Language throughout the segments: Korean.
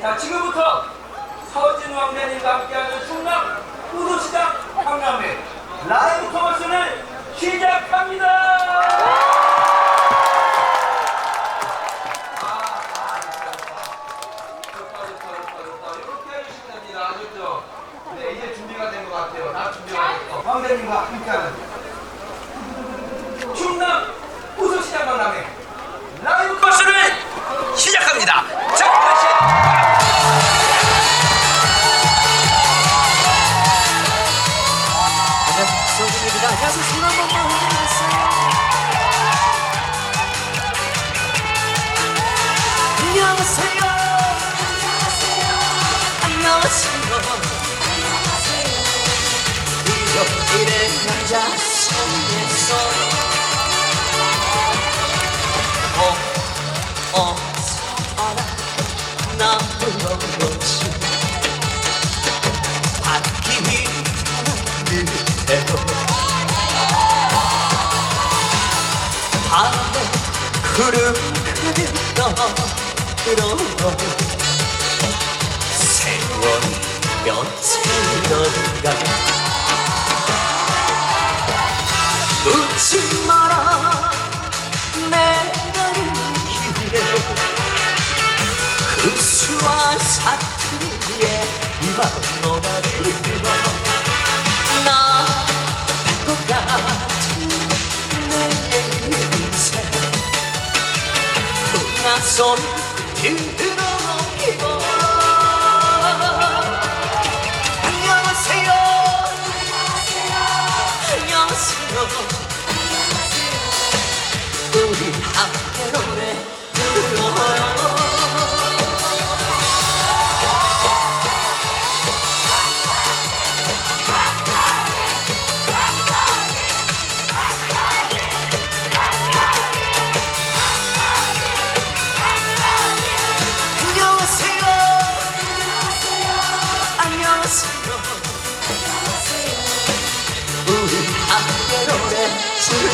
자, 지금부터 서진 왕자님과 함께하는 충남 우도시장 강남회 라이브 커머스를 시작합니다. 네, 이제 준비가 된 것 같아요. 다 준비가 됐어. 왕자님과 함께하는 충남 우도시장 강남회 라이브 커머스를 시작합니다. 자, 다시. 그런 세월이 며칠인가 묻지 마라. 내가 길에 그 수와 사투리에 이만 너나를 sol.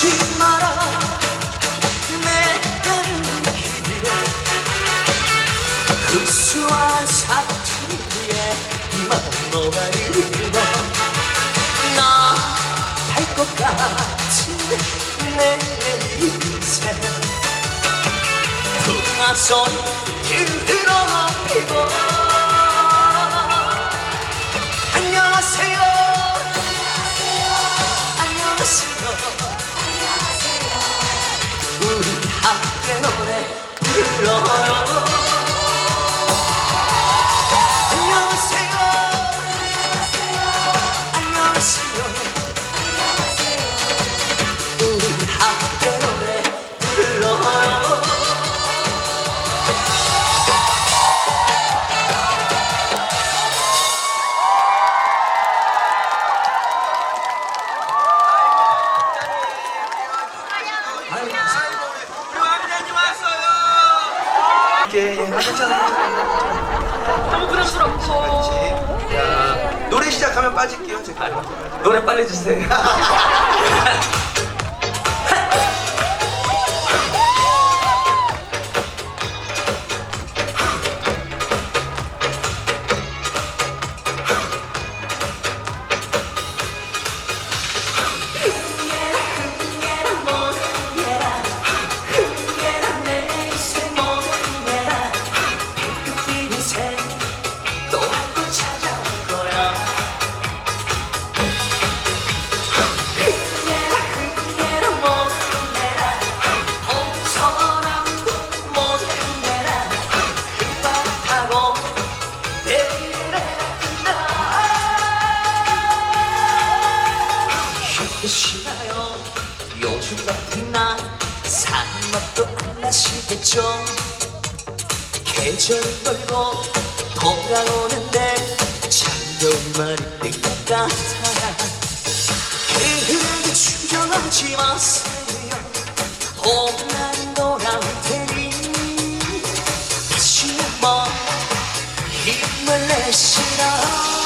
묻지 마라. 내 가는 길에 흡수와 사투리에 너가 이르러 나할것 같은 내 인생. 풍화소리 들어 피고 불 시작하면 빠질게요. 제가. 노래 빨리 주세요. 힘을 내시라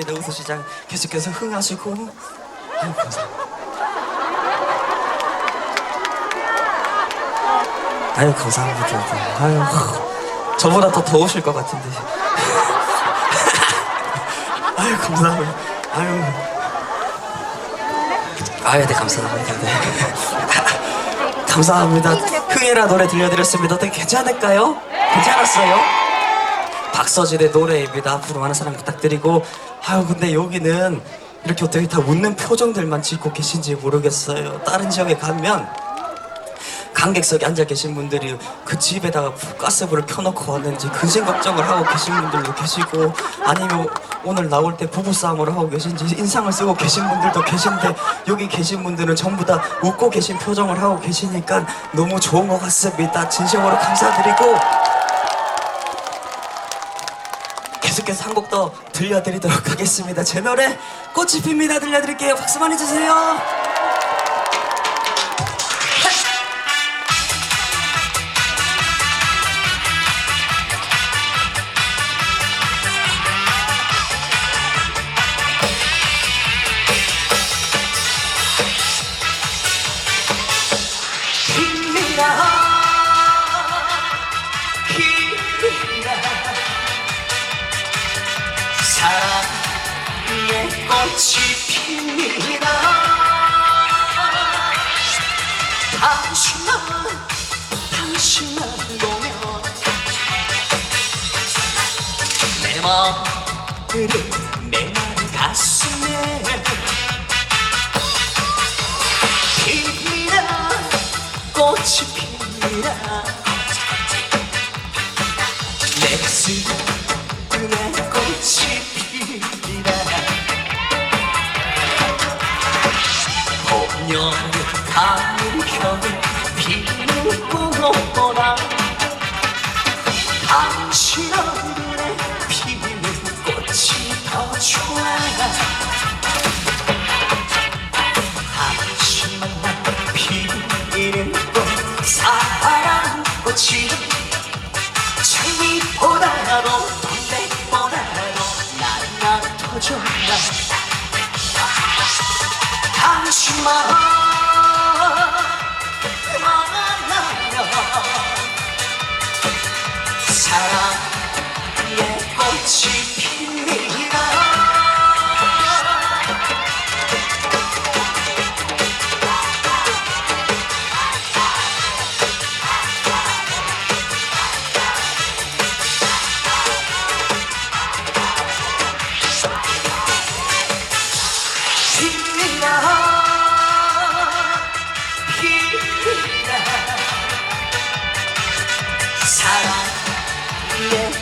들려드렸습니다. 우수시장 계속해서 흥하시고 아유 감사합니다. 아유 감사합니다. 저보다 더 더우실 것 같은데. 아유 감사합니다. 아유 아유 네 감사합니다. 네. 감사합니다. 흥해라 노래 들려드렸습니다. 어떻게 괜찮을까요? 괜찮았어요? 박서진의 노래입니다. 앞으로 많은 사랑 부탁드리고 아유 근데 여기는 이렇게 어떻게 다 웃는 표정들만 짓고 계신지 모르겠어요. 다른 지역에 가면 관객석에 앉아 계신 분들이 그 집에다가 가스불을 켜놓고 왔는지 근심 걱정을 하고 계신 분들도 계시고 아니면 오늘 나올 때 부부싸움을 하고 계신지 인상을 쓰고 계신 분들도 계신데 여기 계신 분들은 전부 다 웃고 계신 표정을 하고 계시니까 너무 좋은 것 같습니다. 진심으로 감사드리고 계속해서 한 곡 더 들려드리도록 하겠습니다. 제 노래 꽃이 핍니다 들려드릴게요. 박수 많이 주세요. 당신만 당신만 보면 내 마음을 사랑 꽃이 사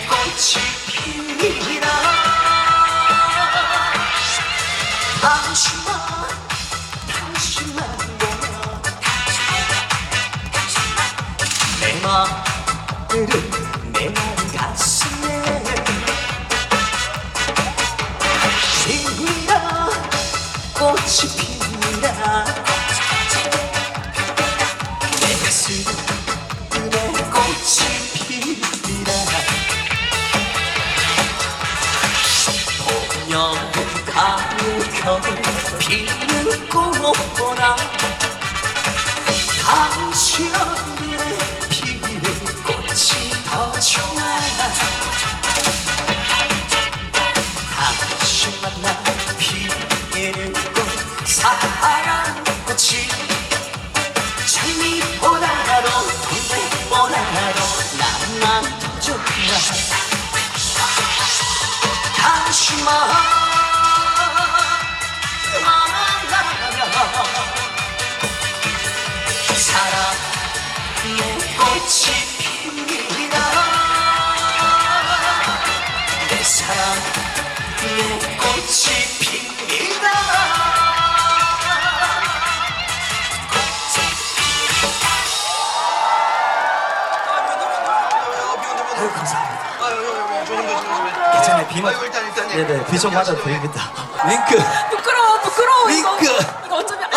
아유 감사합니다 아유, 조심 조심 조심. 괜찮아요 비만 아이고, 일단, 일단, 예. 네네 비좀 맞아 보입니다 윙크. 부끄러워 부끄러워 이거 윙크. 이거 어쩌면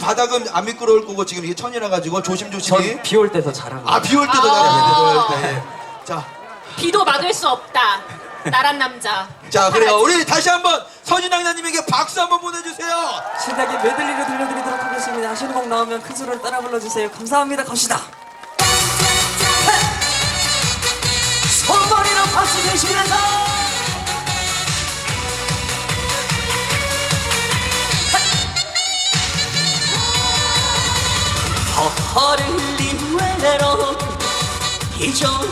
바닥은 안 미끄러울 거고 지금 이게 천이라 가지고 조심조심히. 전비 올 때 더 잘한 거 아, 비 올 때도 아. 잘해. 네. 자, 비도 막을 수 없다 나란 남자 자, 그래요. 우리 다시 한번 서진왕자님에게 박수 한번 보내주세요. 신나게 메들리로 들려드리도록 하겠습니다. 하시는 곡 나오면 큰 소리로 따라 불러주세요. 감사합니다. 갑시다. 손머리로 박수 주시면서! 허를린 외로 이 정도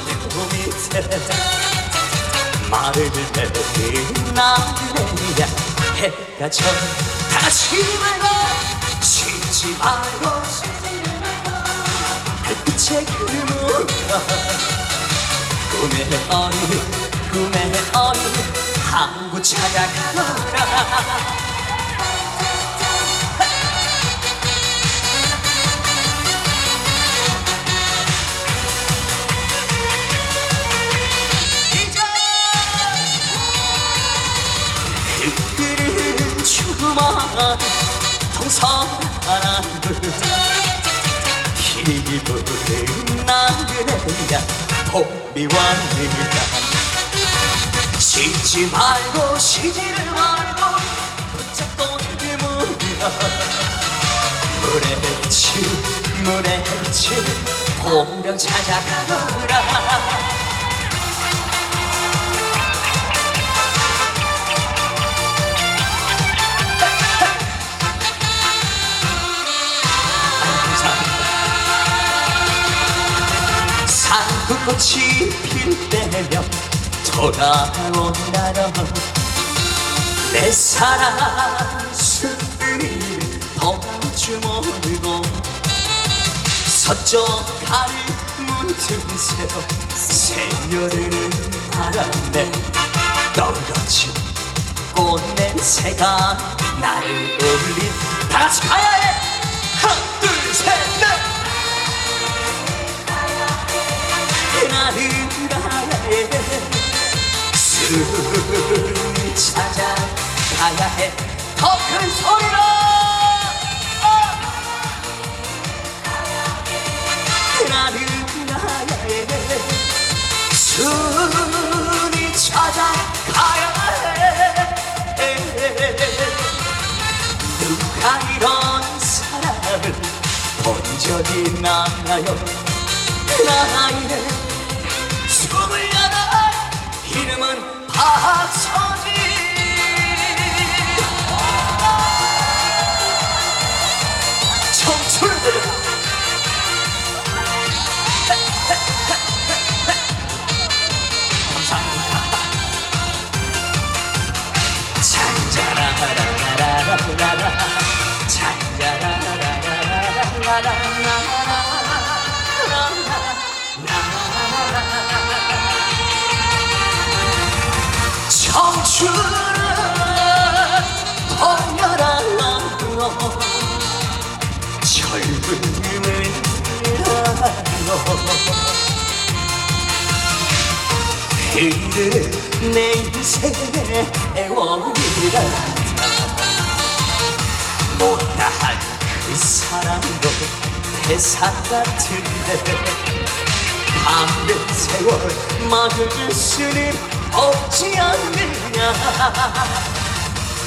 밑에 말을 내린 나그네야. 해가 져 다시 말고 쉬지 말고 달빛의 그물어 꿈의 어린 꿈의 어린 항구 찾아가노라 주말 동서바람을 기부는 나그네야 왔느냐 쉬지 말고 쉬지를 말고 붙잡고 일무려 물에 치 물에 치 공명 찾아가노라 꽃이 필 때면 돌아온다던 내 사랑 술을 덮주 모르고 서쪽 가을 문틈새로 새여르는 바람에 떨어진 꽃냄새가 나를 울린 다 같이 가야 해 하나 둘셋넷 마른 나라에 숨 찾아야 해 더 큰 소리로 나는 나야 해 숨이 찾아가야 해 누가 이런 사람을 본 적이 있나요 나의 청춘은 덩여라 젊음을 그들은 내 인생의 애원이라 못다한 그 사람도 대사 같은데 밤의 세월 막을 수는 없지 않느냐.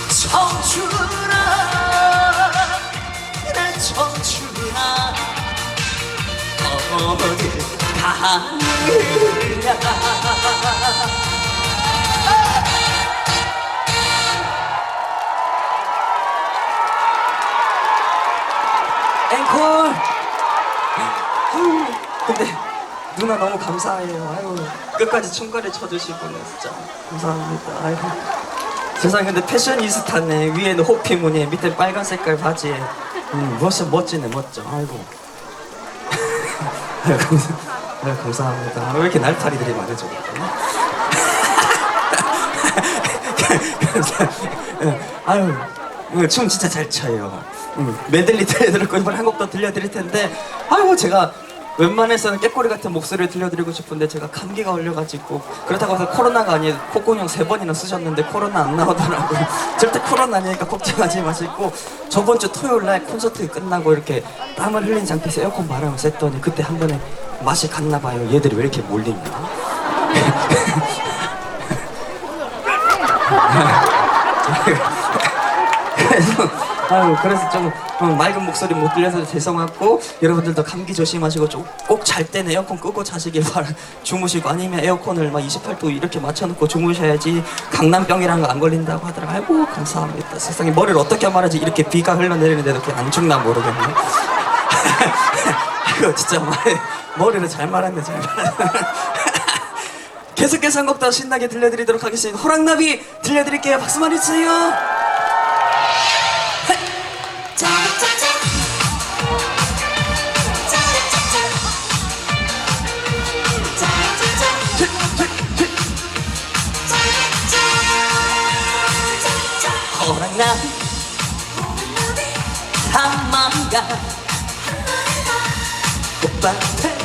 청춘아 내 청춘아 어딜 가느냐. 앵콜. 아유, 근데 누나 너무 감사해요. 아유 끝까지 춤가를 쳐주시고 네, 진짜 감사합니다. 아유 세상에 근데 패셔니스타네. 위에는 호피 무늬 밑에 빨간 색깔 바지에 음, 멋있어 멋지네 멋져. 아이고. 아유, 감사, 아유, 감사합니다. 왜 이렇게 날파리들이 감사합니다 아유 음, 춤 진짜 잘 춰요. 음, 메들리 들려드렸고 이번 한곡더 들려드릴 텐데 아이고 제가 웬만해서는 깨꼬리 같은 목소리를 들려드리고 싶은데 제가 감기가 걸려가지고 그렇다고 해서 코로나가 아니에요. 콧구멍 세 번이나 쓰셨는데 코로나 안 나오더라고요. 절대 코로나 아니니까 걱정하지 마시고 저번 주 토요일 날 콘서트 끝나고 이렇게 땀을 흘린 상태에서 에어컨 바람을 쐈더니 그때 한 번에 맛이 갔나 봐요. 얘들이 왜 이렇게 몰리냐 그래서 아유 그래서 좀 어, 맑은 목소리 못 들려서 죄송하고 여러분들도 감기 조심하시고 꼭 잘 때는 에어컨 끄고 자시길 바라 주무시고 아니면 에어컨을 막 28도 이렇게 맞춰놓고 주무셔야지 강남병이라는 거 안 걸린다고 하더라고요 아이고 감사합니다. 세상에 머리를 어떻게 말하지? 이렇게 비가 흘러내리는데도 이렇게 안 죽나 모르겠네. 이거 진짜 말, 머리를 잘 말했네 잘 말했네. 계속해서 한 곡 더 신나게 들려드리도록 하겠습니다. 호랑나비 들려드릴게요. 박수만 해주세요 호랑나비 한마가. 꽃밭에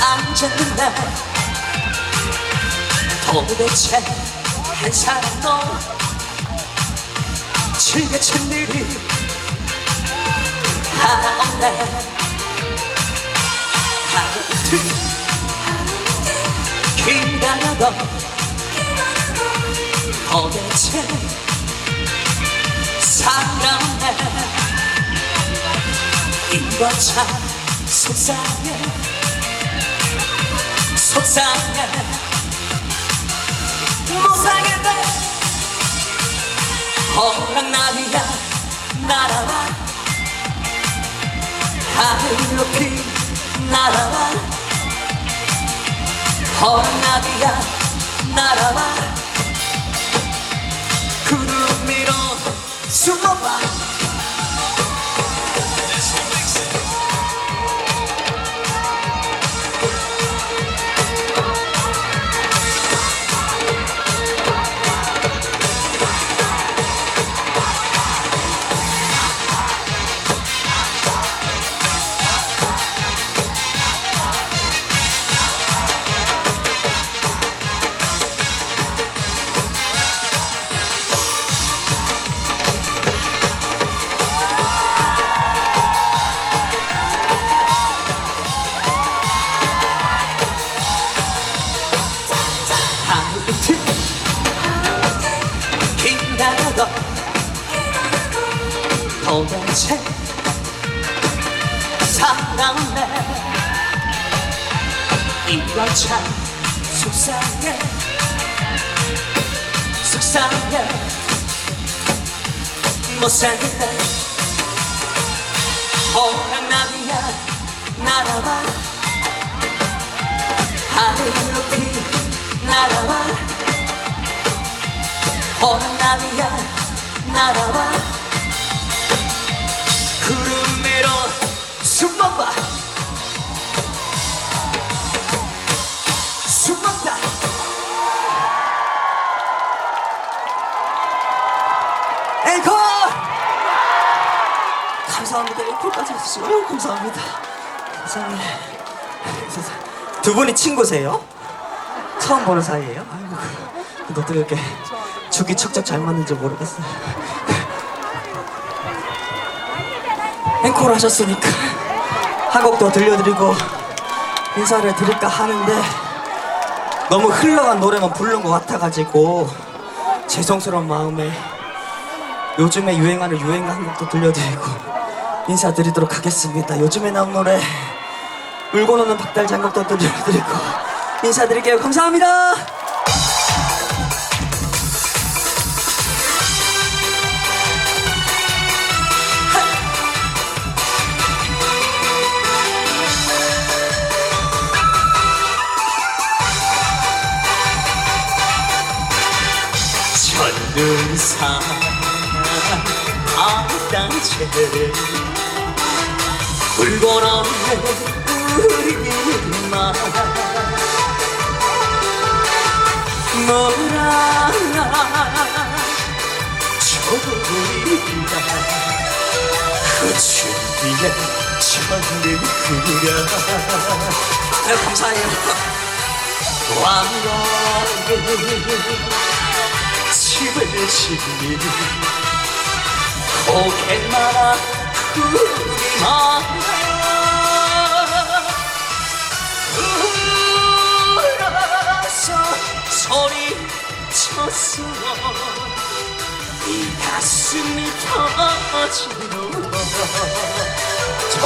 앉았는 날 도대체 한 사람도 즐겨친 일이 하나 없네. 하루 이틀 기다려도 도대체 사랑해 이거 참 속상해 속상해 못 살겠다 호랑나비야 날아와 하늘 높이 날아와 호랑나비야 날아와 구름 위로 숨어봐 호랑나비야 날아와. 구름 위로 숨어봐. 숨었다 앵커 감사합니다. 앵커까지 해주시고. 감사합니다. 감사합니다 두 분이 친구세요? 처음 보는 사이예요? 아이고 근데 어떻게 이렇게 죽이 척척 잘 맞는지 모르겠어요. 앵콜 하셨으니까 한 곡 더 들려드리고 인사를 드릴까 하는데 너무 흘러간 노래만 부른 것 같아가지고 죄송스러운 마음에 요즘에 유행하는 유행가 한 곡도 들려드리고 인사드리도록 하겠습니다. 요즘에 나온 노래 울고 노는 박달재 한 곡도 들려드리고 인사드릴게요. 감사합니다 천둥사 바닥채를 울고 넘는 우리만 뭐라 저보이다 그춘 뒤에 천는 그려 네, 감사해요 왕거리 집을 짓니 고갯마라 우리만 울어서 소리쳤어. 이 가슴이 터지는 전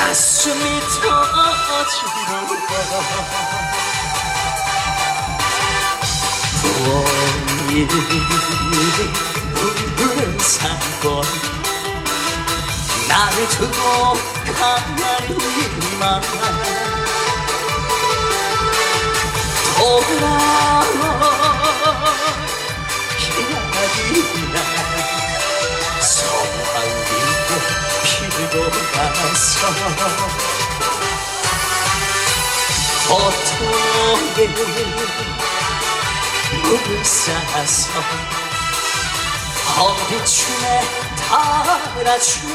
가슴이 터지는 부엉이 붉은 산골 나를 두고 가만히만 돌아와 기나기나 피고 가서 보통의 물을 싸서 허리춤에 달아주며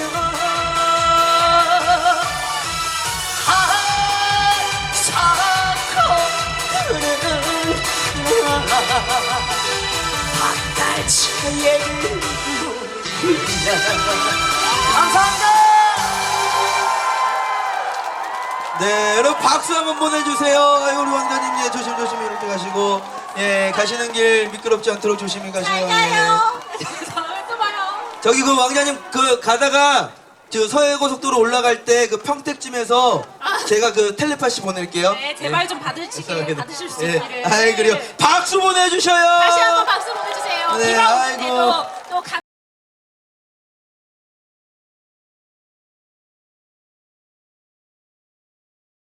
사고 흐르는 바다의 감사합니다. 네, 여러분 박수 한번 보내주세요. 아유, 우리 왕자님, 예, 조심조심 이렇게 가시고, 예, 가시는 길 미끄럽지 않도록 조심히 가시고, 예. 다음에 또 봐요. 저기 그 왕자님, 그 가다가, 저 서해고속도로 올라갈 때 그 평택쯤에서 제가 그 텔레파시 보낼게요. 네, 제발 좀 받으시길 받으실 수 예. 있기를. 아이, 그래요. 박수 보내주셔요. 다시 한번 박수 보내주세요. 네, 아이고. 무대도